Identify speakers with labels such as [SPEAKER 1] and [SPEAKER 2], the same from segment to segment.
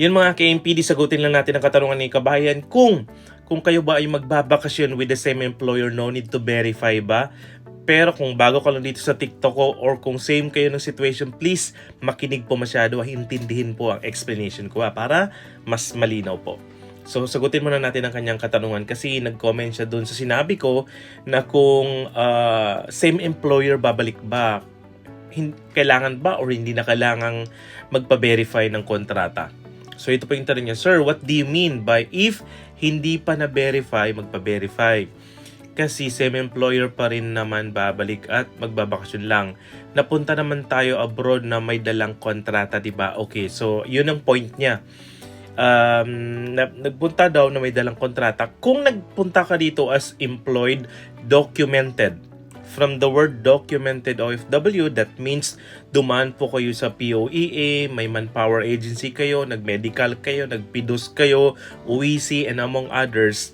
[SPEAKER 1] Yun mga KMPD, sagutin lang natin ang katanungan ni kabayan kung kung kayo ba ay magbabakasyon with the same employer, no need to verify ba? Pero kung bago ka lang dito sa TikTok ko or kung same kayo ng situation, please makinig po masyado, intindihin po ang explanation ko ha, para mas malinaw po. So sagutin muna natin ang kanyang katanungan kasi nag-comment siya doon sa sinabi ko na kung ah, same employer babalik ba, hin- kailangan ba or hindi na kailangang magpa-verify ng kontrata. So ito po yung tanong niya, Sir, what do you mean by if hindi pa na-verify, magpa-verify? Kasi same employer pa rin naman babalik at magbabakasyon lang. Napunta naman tayo abroad na may dalang kontrata, di ba? Okay, so yun ang point niya. Um, na, nagpunta daw na may dalang kontrata. Kung nagpunta ka dito as employed, documented. From the word documented OFW, that means dumaan po kayo sa POEA, may manpower agency kayo, nag-medical kayo, nag-PIDOS kayo, UEC, and among others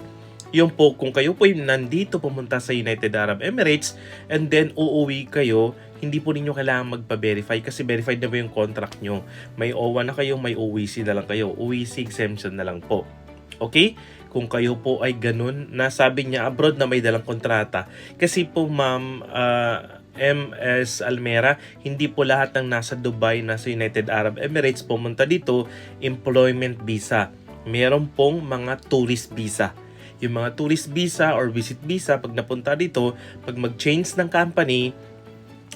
[SPEAKER 1] yung po kung kayo po yung nandito pumunta sa United Arab Emirates and then uuwi kayo, hindi po ninyo kailangan magpa-verify kasi verified na po yung contract nyo. May OWA na kayo, may OEC na lang kayo. OEC exemption na lang po. Okay? Kung kayo po ay ganun, nasabi niya abroad na may dalang kontrata. Kasi po ma'am, ah, MS Almera, hindi po lahat ng nasa Dubai, nasa United Arab Emirates pumunta dito, employment visa. Meron pong mga tourist visa yung mga tourist visa or visit visa pag napunta dito, pag mag-change ng company,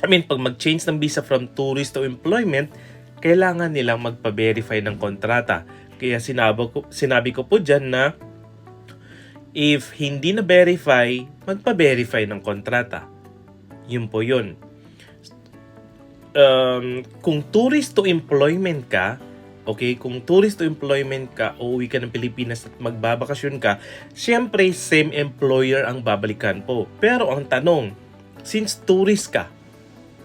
[SPEAKER 1] I mean, pag mag-change ng visa from tourist to employment, kailangan nilang magpa-verify ng kontrata. Kaya sinabi ko, sinabi ko po dyan na if hindi na verify, magpa-verify ng kontrata. Yun po yun. Um, kung tourist to employment ka, Okay, kung tourist to employment ka, uuwi ka ng Pilipinas at magbabakasyon ka, syempre same employer ang babalikan po. Pero ang tanong, since tourist ka,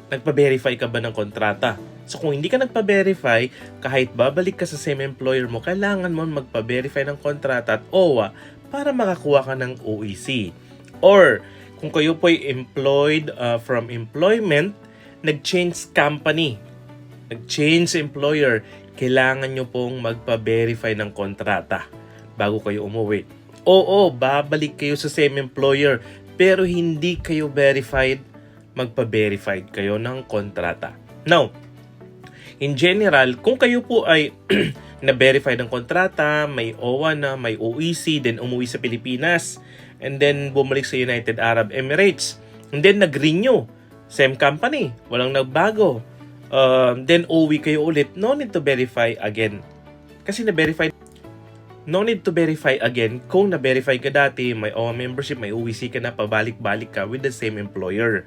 [SPEAKER 1] nagpa-verify ka ba ng kontrata? So kung hindi ka nagpa-verify, kahit babalik ka sa same employer mo, kailangan mo magpa-verify ng kontrata at OWA para makakuha ka ng OEC. Or kung kayo po ay employed uh, from employment, nag-change company, nag-change employer, kailangan nyo pong magpa-verify ng kontrata bago kayo umuwi. Oo, babalik kayo sa same employer pero hindi kayo verified, magpa-verified kayo ng kontrata. Now, in general, kung kayo po ay na-verify ng kontrata, may OWA na, may OEC, then umuwi sa Pilipinas, and then bumalik sa United Arab Emirates, and then nag-renew, same company, walang nagbago, um, then uwi kayo ulit, no need to verify again. Kasi na-verify, no need to verify again kung na-verify ka dati, may OWA membership, may UWC ka na, pabalik-balik ka with the same employer.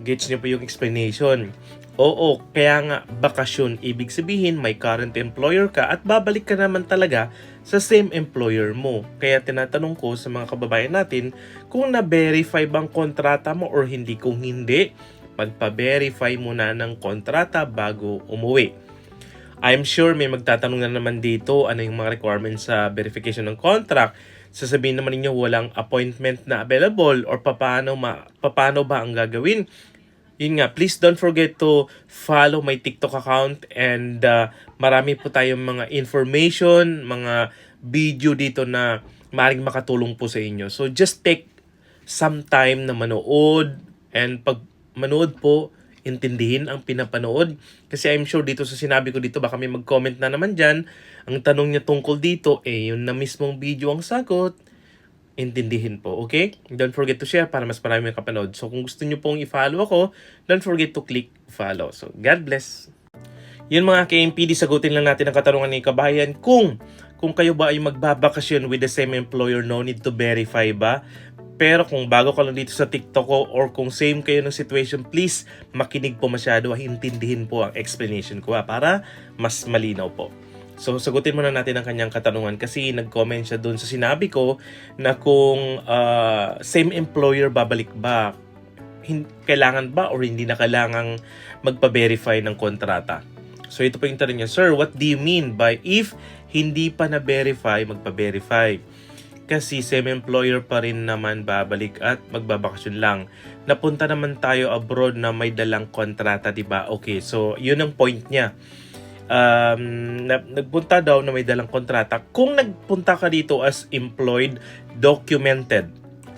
[SPEAKER 1] Gets niyo po yung explanation. Oo, kaya nga bakasyon, ibig sabihin may current employer ka at babalik ka naman talaga sa same employer mo. Kaya tinatanong ko sa mga kababayan natin kung na-verify bang kontrata mo or hindi. Kung hindi, magpa-verify muna ng kontrata bago umuwi. I'm sure may magtatanong na naman dito ano yung mga requirements sa verification ng contract. Sasabihin naman ninyo walang appointment na available or paano, ma, paano ba ang gagawin. Yun nga, please don't forget to follow my TikTok account and uh, marami po tayong mga information, mga video dito na maaaring makatulong po sa inyo. So just take some time na manood and pag manood po, intindihin ang pinapanood. Kasi I'm sure dito sa sinabi ko dito, baka may mag-comment na naman dyan. Ang tanong niya tungkol dito, eh, yun na mismong video ang sagot. Intindihin po, okay? Don't forget to share para mas marami kapanood. So kung gusto niyo pong i-follow ako, don't forget to click follow. So God bless. Yun mga KMPD, sagutin lang natin ang katanungan ni kabayan kung kung kayo ba ay magbabakasyon with the same employer, no need to verify ba? Pero kung bago ka lang dito sa TikTok ko or kung same kayo ng situation, please makinig po masyado, intindihin po ang explanation ko ha, para mas malinaw po. So sagutin muna natin ang kanyang katanungan kasi nag-comment siya doon sa sinabi ko na kung ah, same employer babalik ba, hin- kailangan ba or hindi na kailangang magpa-verify ng kontrata. So ito po yung tanong niya, Sir, what do you mean by if hindi pa na-verify, magpa-verify? Kasi same employer pa rin naman babalik at magbabakasyon lang. Napunta naman tayo abroad na may dalang kontrata, di ba? Okay, so yun ang point niya. um, na, nagpunta daw na may dalang kontrata. Kung nagpunta ka dito as employed, documented.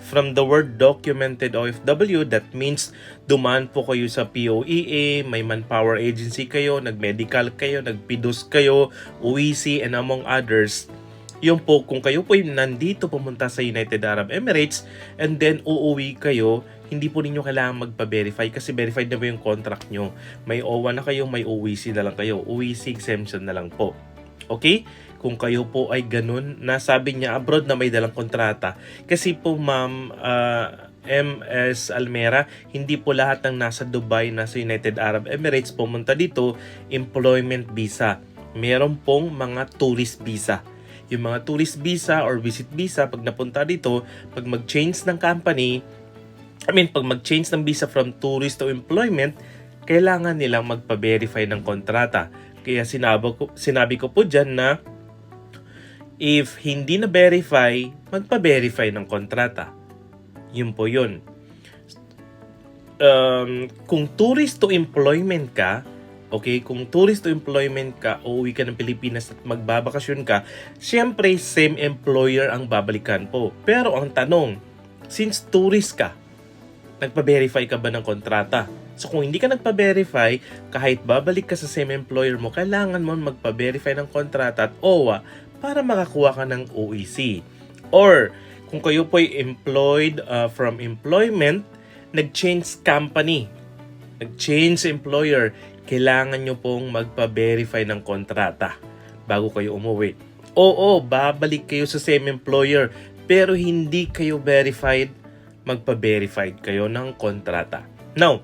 [SPEAKER 1] From the word documented OFW, that means dumaan po kayo sa POEA, may manpower agency kayo, nag-medical kayo, nag-PIDOS kayo, UEC, and among others. Yung po, kung kayo po yung nandito pumunta sa United Arab Emirates and then uuwi kayo, hindi po ninyo kailangan magpa-verify kasi verified na po yung contract nyo. May OWA na kayo, may OEC na lang kayo. OEC exemption na lang po. Okay? Kung kayo po ay ganun, nasabi niya abroad na may dalang kontrata. Kasi po ma'am, ah, MS Almera, hindi po lahat ng nasa Dubai, nasa United Arab Emirates pumunta dito, employment visa. Meron pong mga tourist visa. Yung mga tourist visa or visit visa, pag napunta dito, pag mag-change ng company, I mean, pag mag-change ng visa from tourist to employment, kailangan nilang magpa-verify ng kontrata. Kaya sinabi ko, sinabi ko po dyan na if hindi na verify, magpa-verify ng kontrata. Yun po yun. Um, kung tourist to employment ka, okay, kung tourist to employment ka, o uwi ka ng Pilipinas at magbabakasyon ka, syempre same employer ang babalikan po. Pero ang tanong, since tourist ka, nagpa-verify ka ba ng kontrata? So kung hindi ka nagpa-verify, kahit babalik ka sa same employer mo, kailangan mo magpa-verify ng kontrata at OWA para makakuha ka ng OEC. Or kung kayo po ay employed uh, from employment, nag-change company, nag-change employer, kailangan nyo pong magpa-verify ng kontrata bago kayo umuwi. Oo, babalik kayo sa same employer, pero hindi kayo verified, magpa-verified kayo ng kontrata. Now,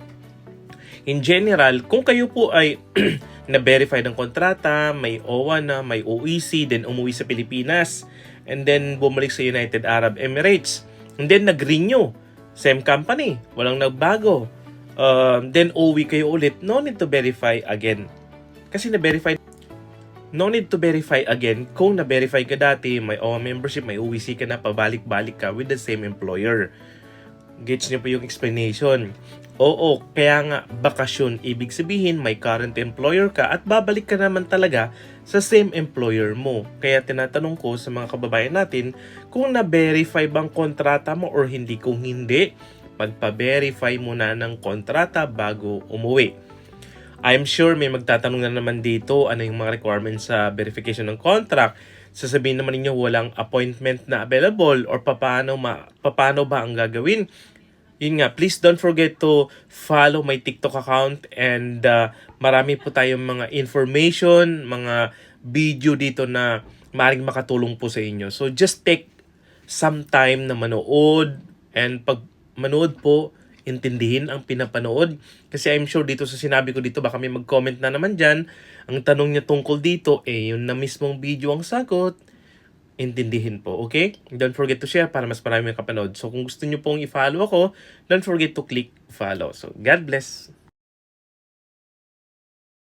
[SPEAKER 1] in general, kung kayo po ay na-verify ng kontrata, may OWA na, may OEC, then umuwi sa Pilipinas, and then bumalik sa United Arab Emirates, and then nag-renew, same company, walang nagbago, um, then uwi kayo ulit, no need to verify again. Kasi na-verify No need to verify again kung na-verify ka dati, may OWA membership, may OEC ka na, pabalik-balik ka with the same employer. Gets niyo po yung explanation. Oo, kaya nga bakasyon, ibig sabihin may current employer ka at babalik ka naman talaga sa same employer mo. Kaya tinatanong ko sa mga kababayan natin kung na-verify bang kontrata mo or hindi. Kung hindi, magpa-verify muna ng kontrata bago umuwi. I'm sure may magtatanong na naman dito ano yung mga requirements sa verification ng contract. Sasabihin naman ninyo walang appointment na available or paano, ma, paano ba ang gagawin. Yun nga, please don't forget to follow my TikTok account and uh, marami po tayong mga information, mga video dito na maaaring makatulong po sa inyo. So just take some time na manood and pag manood po, intindihin ang pinapanood. Kasi I'm sure dito sa sinabi ko dito, baka may mag-comment na naman dyan. Ang tanong niya tungkol dito, eh, yun na mismong video ang sagot. Intindihin po, okay? Don't forget to share para mas marami yung kapanood. So, kung gusto niyo pong i-follow ako, don't forget to click follow. So, God bless.